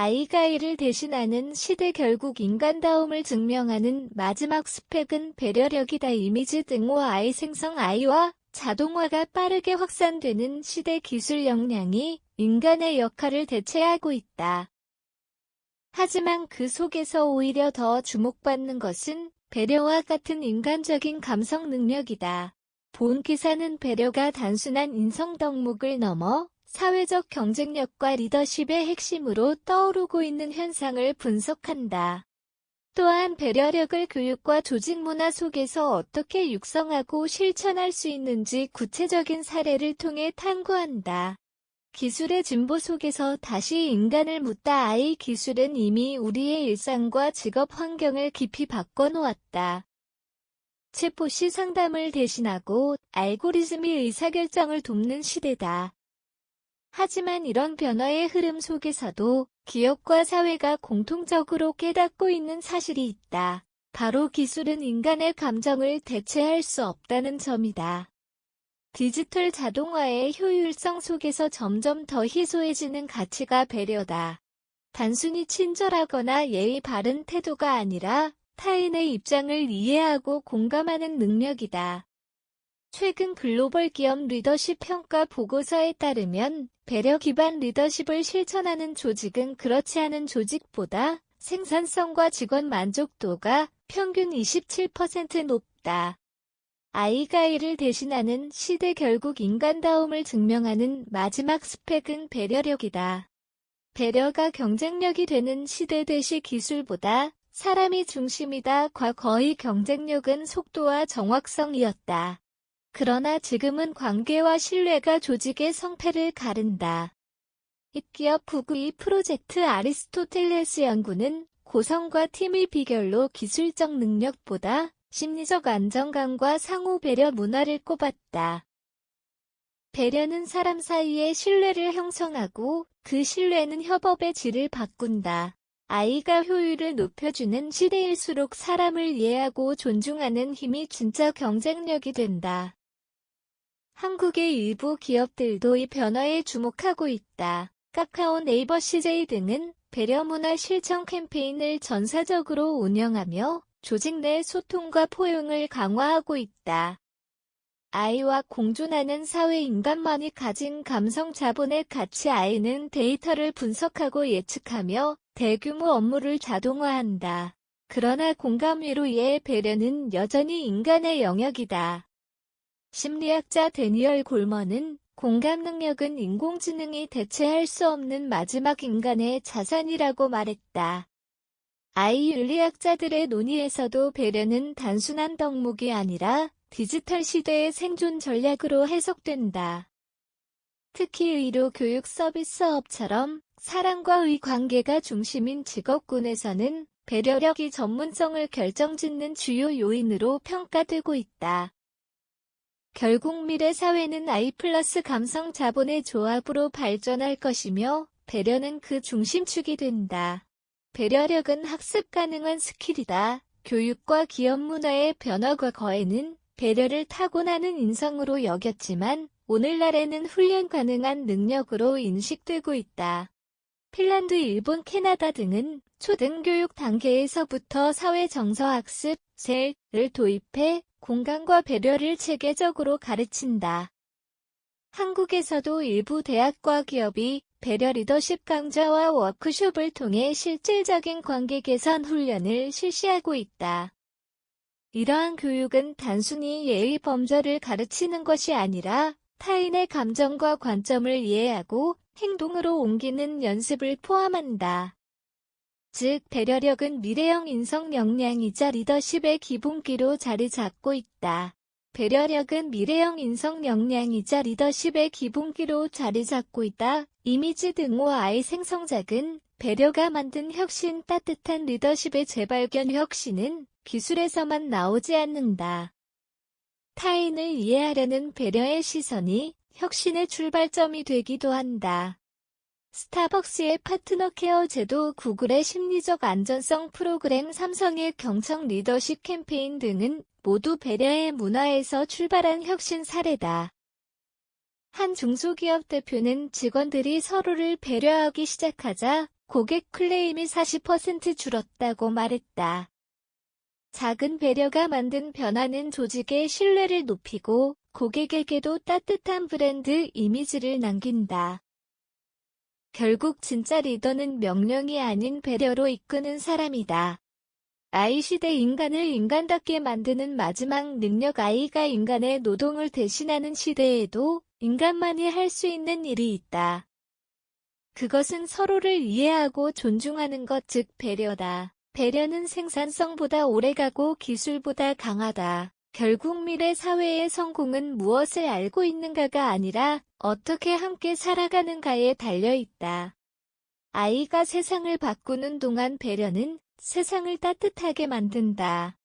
아이가 이를 대신하는 시대 결국 인간다움을 증명하는 마지막 스펙은 배려력이다. 이미지 등호 아이 생성 아이와 자동화가 빠르게 확산되는 시대 기술 역량이 인간의 역할을 대체하고 있다. 하지만 그 속에서 오히려 더 주목받는 것은 배려와 같은 인간적인 감성 능력이다. 본 기사는 배려가 단순한 인성 덕목을 넘어 사회적 경쟁력과 리더십의 핵심으로 떠오르고 있는 현상을 분석한다. 또한 배려력을 교육과 조직 문화 속에서 어떻게 육성하고 실천할 수 있는지 구체적인 사례를 통해 탐구한다. 기술의 진보 속에서 다시 인간을 묻다 아이 기술은 이미 우리의 일상과 직업 환경을 깊이 바꿔놓았다. 체포시 상담을 대신하고 알고리즘이 의사결정을 돕는 시대다. 하지만 이런 변화의 흐름 속에서도 기업과 사회가 공통적으로 깨닫고 있는 사실이 있다. 바로 기술은 인간의 감정을 대체할 수 없다는 점이다. 디지털 자동화의 효율성 속에서 점점 더 희소해지는 가치가 배려다. 단순히 친절하거나 예의 바른 태도가 아니라 타인의 입장을 이해하고 공감하는 능력이다. 최근 글로벌 기업 리더십 평가 보고서에 따르면 배려 기반 리더십을 실천하는 조직은 그렇지 않은 조직보다 생산성과 직원 만족도가 평균 27% 높다. 아이가 이를 대신하는 시대 결국 인간다움을 증명하는 마지막 스펙은 배려력이다. 배려가 경쟁력이 되는 시대 대시 기술보다 사람이 중심이다. 과 거의 경쟁력은 속도와 정확성이었다. 그러나 지금은 관계와 신뢰가 조직의 성패를 가른다. 입기업 992 프로젝트 아리스토텔레스 연구는 고성과 팀의 비결로 기술적 능력보다 심리적 안정감과 상호 배려 문화를 꼽았다. 배려는 사람 사이의 신뢰를 형성하고 그 신뢰는 협업의 질을 바꾼다. 아이가 효율을 높여주는 시대일수록 사람을 이해하고 존중하는 힘이 진짜 경쟁력이 된다. 한국의 일부 기업들도 이 변화에 주목하고 있다. 카카오 네이버 CJ 등은 배려 문화 실천 캠페인을 전사적으로 운영하며 조직 내 소통과 포용을 강화하고 있다. 아이와 공존하는 사회 인간만이 가진 감성 자본의 가치 아이는 데이터를 분석하고 예측하며 대규모 업무를 자동화한다. 그러나 공감 위로의 배려는 여전히 인간의 영역이다. 심리학자 데니얼 골먼은 공감 능력은 인공지능이 대체할 수 없는 마지막 인간의 자산이라고 말했다. 아이 윤리학자들의 논의에서도 배려는 단순한 덕목이 아니라 디지털 시대의 생존 전략으로 해석된다. 특히 의료 교육 서비스 업처럼 사람과의 관계가 중심인 직업군에서는 배려력이 전문성을 결정짓는 주요 요인으로 평가되고 있다. 결국 미래 사회는 I 플러스 감성 자본의 조합으로 발전할 것이며 배려는 그 중심축이 된다. 배려력은 학습 가능한 스킬이다. 교육과 기업 문화의 변화 과 거에는 배려를 타고나는 인성으로 여겼지만 오늘날에는 훈련 가능한 능력으로 인식되고 있다. 핀란드, 일본, 캐나다 등은 초등교육 단계에서부터 사회정서학습, 셀을 도입해 공간과 배려를 체계적으로 가르친다. 한국에서도 일부 대학과 기업이 배려 리더십 강좌와 워크숍을 통해 실질적인 관계 개선 훈련을 실시하고 있다. 이러한 교육은 단순히 예의 범절을 가르치는 것이 아니라 타인의 감정과 관점을 이해하고 행동으로 옮기는 연습을 포함한다. 즉, 배려력은 미래형 인성 역량이자 리더십의 기본기로 자리 잡고 있다. 배려력은 미래형 인성 역량이자 리더십의 기본기로 자리 잡고 있다. 이미지 등호 아이 생성작은 배려가 만든 혁신 따뜻한 리더십의 재발견 혁신은 기술에서만 나오지 않는다. 타인을 이해하려는 배려의 시선이 혁신의 출발점이 되기도 한다. 스타벅스의 파트너 케어 제도, 구글의 심리적 안전성 프로그램, 삼성의 경청 리더십 캠페인 등은 모두 배려의 문화에서 출발한 혁신 사례다. 한 중소기업 대표는 직원들이 서로를 배려하기 시작하자 고객 클레임이 40% 줄었다고 말했다. 작은 배려가 만든 변화는 조직의 신뢰를 높이고 고객에게도 따뜻한 브랜드 이미지를 남긴다. 결국 진짜 리더는 명령이 아닌 배려로 이끄는 사람이다. 아이 시대 인간을 인간답게 만드는 마지막 능력 아이가 인간의 노동을 대신하는 시대에도 인간만이 할 수 있는 일이 있다. 그것은 서로를 이해하고 존중하는 것, 즉 배려다. 배려는 생산성보다 오래가고 기술보다 강하다. 결국 미래 사회의 성공은 무엇을 알고 있는가가 아니라 어떻게 함께 살아가는가에 달려 있다. 아이가 세상을 바꾸는 동안 배려는 세상을 따뜻하게 만든다.